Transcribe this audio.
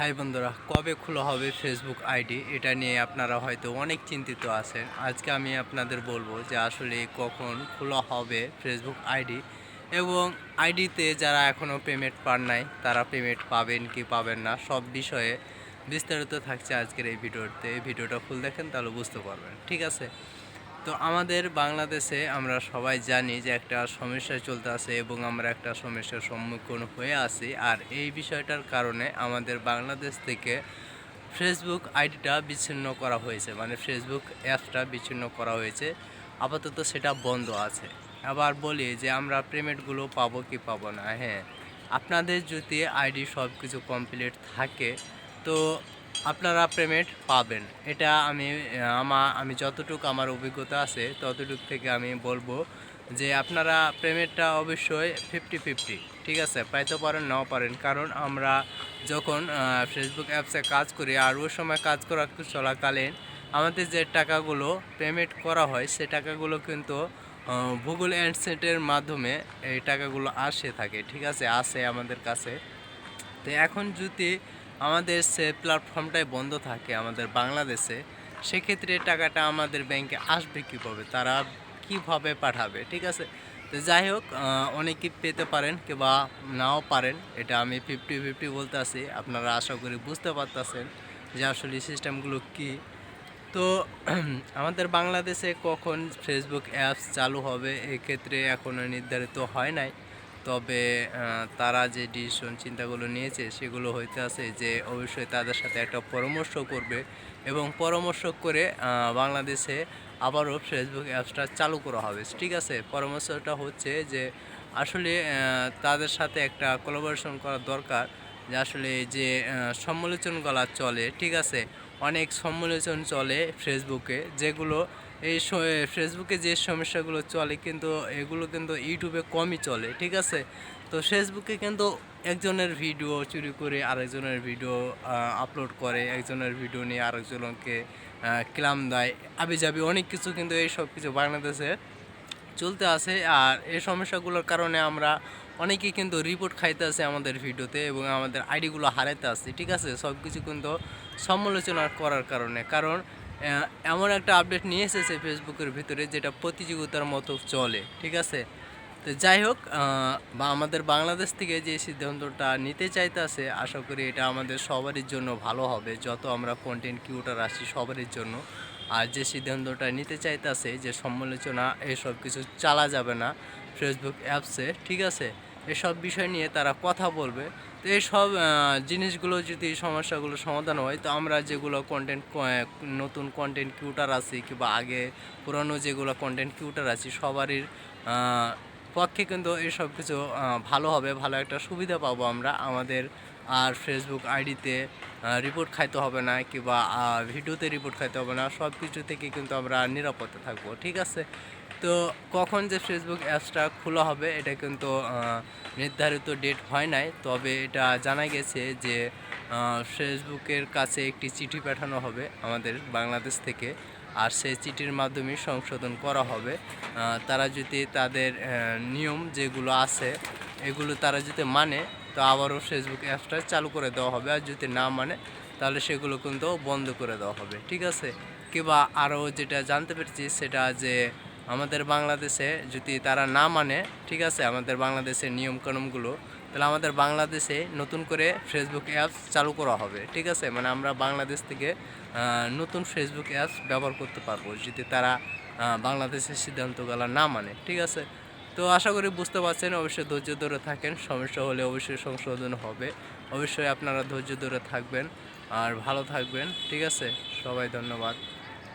High বন্ধুরা, কবে খোলা হবে ফেসবুক আইডি এটা নিয়ে আপনারা হয়তো অনেক চিন্তিত আছেন। আজকে আমি আপনাদের বলব যে আসলে কখন খোলা হবে ফেসবুক আইডি এবং আইডিতে যারা এখনও পেমেন্ট পান নাই, তারা পেমেন্ট পাবেন কি পাবেন না, সব বিষয়ে বিস্তারিত থাকছে আজকের এই ভিডিওতে। এই ভিডিওটা ফুল দেখেন, তাহলে বুঝতে পারবেন। ঠিক আছে? তো আমাদের বাংলাদেশে আমরা সবাই জানি যে একটা সমস্যা চলতে আছে এবং আমরা একটা সমস্যার সম্মুখীন হয়ে আছি। আর এই বিষয়টার কারণে আমাদের বাংলাদেশ থেকে ফেসবুক আইডিটা বিচ্ছিন্ন করা হয়েছে। মানে ফেসবুক অ্যাপসটা বিচ্ছিন্ন করা হয়েছে। আপাতত সেটা বন্ধ আছে। আবার বলি যে আমরা পেমেন্টগুলো পাবো কি পাবো না হ্যাঁ। আপনাদের যদি আইডি সব কিছু কমপ্লিট থাকে, তো আপনারা পেমেন্ট পাবেন। এটা আমি, আমা, আমি যতটুকু আমার অভিজ্ঞতা আছে, ততটুক থেকে আমি বলব যে আপনারা পেমেন্টটা অবশ্যই ফিফটি ফিফটি ঠিক আছে? পাইতে পারেন, নাও পারেন। কারণ আমরা যখন ফেসবুক অ্যাপসে কাজ করি আর ওই সময় কাজ করা চলাকালীন আমাদের যে টাকাগুলো পেমেন্ট করা হয়, সে টাকাগুলো কিন্তু ভূগোল অ্যান্ডসেটের মাধ্যমে এই টাকাগুলো আসে থাকে, ঠিক আছে? আসে আমাদের কাছে। তো এখন যদি আমাদের সে প্ল্যাটফর্মটাই বন্ধ থাকে আমাদের বাংলাদেশে সেক্ষেত্রে টাকাটা আমাদের ব্যাংকে আসবে কীভাবে? তারা কীভাবে পাঠাবে? ঠিক আছে? তো যাই হোক আহ, অনেকেই পেতে পারেন কিংবা নাও পারেন। এটা আমি ফিফটি ফিফটি বলতে আছি আপনারা আশা করি বুঝতে পারতেছেন যে আসলে সিস্টেমগুলো কী। তো আমাদের বাংলাদেশে কখন ফেসবুক অ্যাপস চালু হবে এক্ষেত্রে এখনও নির্ধারিত হয় নাই। তবে তারা যে ডিসিশন চিন্তাগুলো নিয়েছে সেগুলো হইতে আছে যে অবশ্যই তাদের সাথে একটা পরামর্শ করবে এবং পরামর্শ করে বাংলাদেশে আবারও ফেসবুক অ্যাপসটা চালু করা হবে। ঠিক আছে? পরামর্শটা হচ্ছে যে, আসলে তাদের সাথে একটা কোলাবোরেশন করা দরকার যে আসলে যে সমালোচনগুলো চলে। ঠিক আছে? অনেক সমালোচন চলে ফেসবুকে যেগুলো এই ফেসবুকে যে সমস্যাগুলো চলে কিন্তু এগুলো কিন্তু ইউটিউবে কমই চলে, ঠিক আছে? তো ফেসবুকে কিন্তু একজনের ভিডিও চুরি করে আরেকজনের ভিডিও আপলোড করে, একজনের ভিডিও নিয়ে আরেকজনকে ক্লাম দেয় আবি যাবি অনেক কিছু কিন্তু এই সব কিছু বাংলাদেশে চলতে আছে। আর এই সমস্যাগুলোর কারণে আমরা অনেকেই কিন্তু রিপোর্ট খাইতে আছে আমাদের ভিডিওতে এবং আমাদের আইডিগুলো হারাইতে আসছে ঠিক আছে? সব কিছু কিন্তু সমালোচনা করার কারণে, কারণ এমন একটা আপডেট নিয়ে এসেছে ফেসবুকের ভিতরে যেটা প্রতিযোগিতার মতো চলে, ঠিক আছে? তো যাই হোক বা আমাদের বাংলাদেশ থেকে যে সিদ্ধান্তটা নিতে চাইতেছে, আশা করি এটা আমাদের সবারই জন্য ভালো হবে, যত আমরা কন্টেন্ট কিউটার আসি সবারই জন্য। আর যে সিদ্ধান্তটা নিতে চাইতেছে, যে সমালোচনা, এসব কিছু চালা যাবে না ফেসবুক অ্যাপসে, ঠিক আছে? এসব বিষয় নিয়ে তারা কথা বলবে। তো এইসব জিনিসগুলো যদি সমস্যাগুলো সমাধান হয়, তো আমরা যেগুলো কন্টেন্ট নতুন কন্টেন্ট কিউটার আছি কিংবা আগে পুরনো যেগুলো কন্টেন্ট কিউটার আছি, সবারই পক্ষে কিন্তু এসব কিছু ভালো হবে, ভালো একটা সুবিধা পাবো আমরা। আমাদের আর ফেসবুক আইডিতে রিপোর্ট খাইতে হবে না কিংবা ভিডিওতে রিপোর্ট খাইতে হবে না। সব কিছু থেকে কিন্তু আমরা নিরাপদে থাকব, ঠিক আছে? তো কখন যে ফেসবুক অ্যাপসটা খোলা হবে, এটা কিন্তু নির্ধারিত ডেট হয় নাই। তবে এটা জানা গেছে যে ফেসবুকের কাছে একটি চিঠি পাঠানো হবে আমাদের বাংলাদেশ থেকে। আর সেই চিঠির মাধ্যমে সংশোধন করা হবে। তারা যদি তাদের নিয়ম যেগুলো আছে, এগুলো তারা যদি মানে তো আবারও ফেসবুক অ্যাপসটা চালু করে দেওয়া হবে। আর যদি না মানে তাহলে সেগুলো কিন্তু বন্ধ করে দেওয়া হবে। ঠিক আছে? কিংবা আরও যেটা জানতে পেরেছি সেটা যে আমাদের বাংলাদেশে যদি তারা না মানে ঠিক আছে, আমাদের বাংলাদেশের নিয়মকানুনগুলো, তাহলে আমাদের বাংলাদেশে নতুন করে ফেসবুক অ্যাপস চালু করা হবে, ঠিক আছে? মানে আমরা বাংলাদেশ থেকে নতুন ফেসবুক অ্যাপস ব্যবহার করতে পারব, যদি তারা বাংলাদেশের সিদ্ধান্তগুলো না মানে ঠিক আছে? তো আশা করি বুঝতে পারছেন, অবশ্যই ধৈর্য ধরে থাকেন, সমস্যা হলে অবশ্যই সংশোধন হবে, অবশ্যই আপনারা ধৈর্য ধরে থাকবেন, আর ভালো থাকবেন, ঠিক আছে? সবাই ধন্যবাদ।